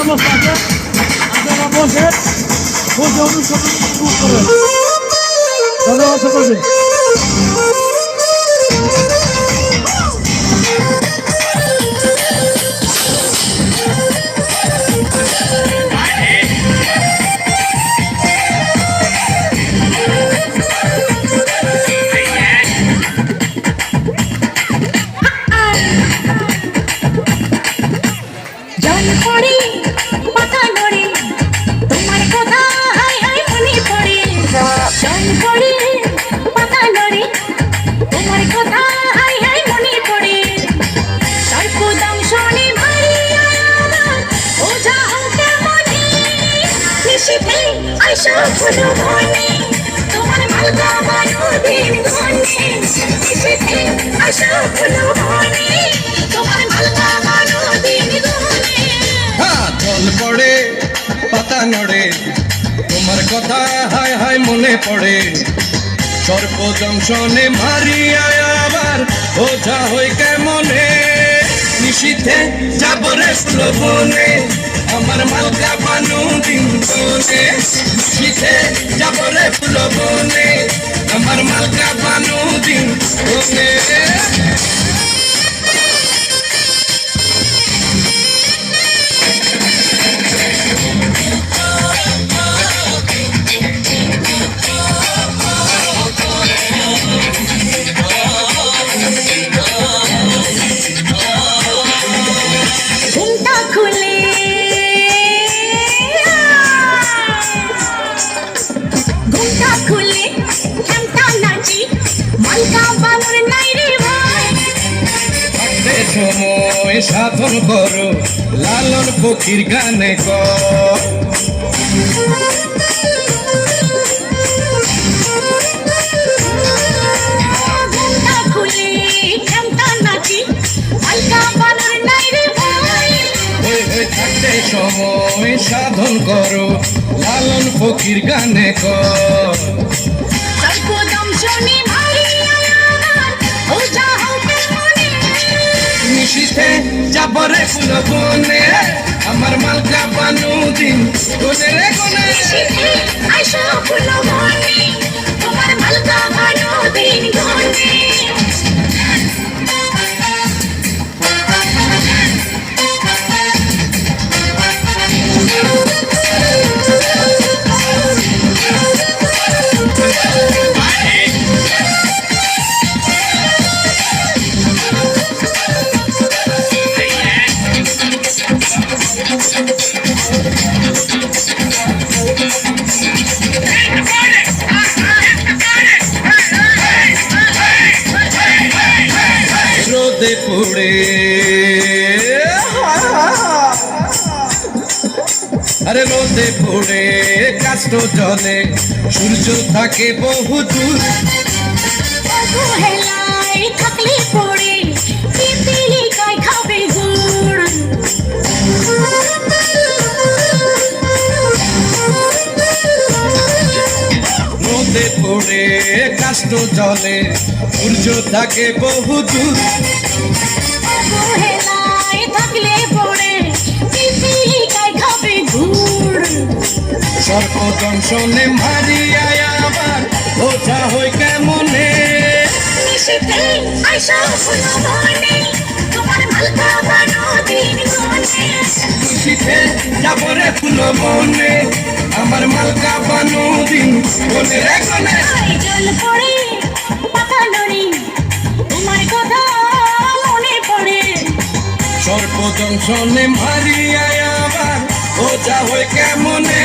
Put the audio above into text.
ব্যবস্থা ধন্যবাদ সকলকে জল পড়ে পাতা নড়ে। তোমার কথা হায় হায় মনে পড়ে। সর্প জংশনে মারিয়া আবার ওঝা হই কেমনে। নিশীথে যাব রে প্রবনে আমার মালকা বানু দিন বনে নিশীথে যাব রে প্রবনে আমার মালকা বানু দিন বনে সাধন করো লালন ফকির গানে কর। সময় সাধন করো লালন ফকির গানে কর। বনে আরে রোদে পড়ে কাষ্ট জলে সূর্য থাকে বহু দূর। অবহেলায় থাকলে পড়ে পিপিলিকায় খাবে গুড়। রোদে পড়ে কাষ্ট জলে সূর্য থাকে বহু দূর। থাকলে সর্প দংশনে মারিয়া আবার ওঝা হই কেমনে? মনে খুশিতে যাবরে ফুল বনে আমার মালকা বানু দিন বনে। রে কোনে জল পড়ে পাতা নড়ে তোমার কথা মনে পড়ে। সর্প দংশনে মারিয়া আবার ওঝা হই কেমনে?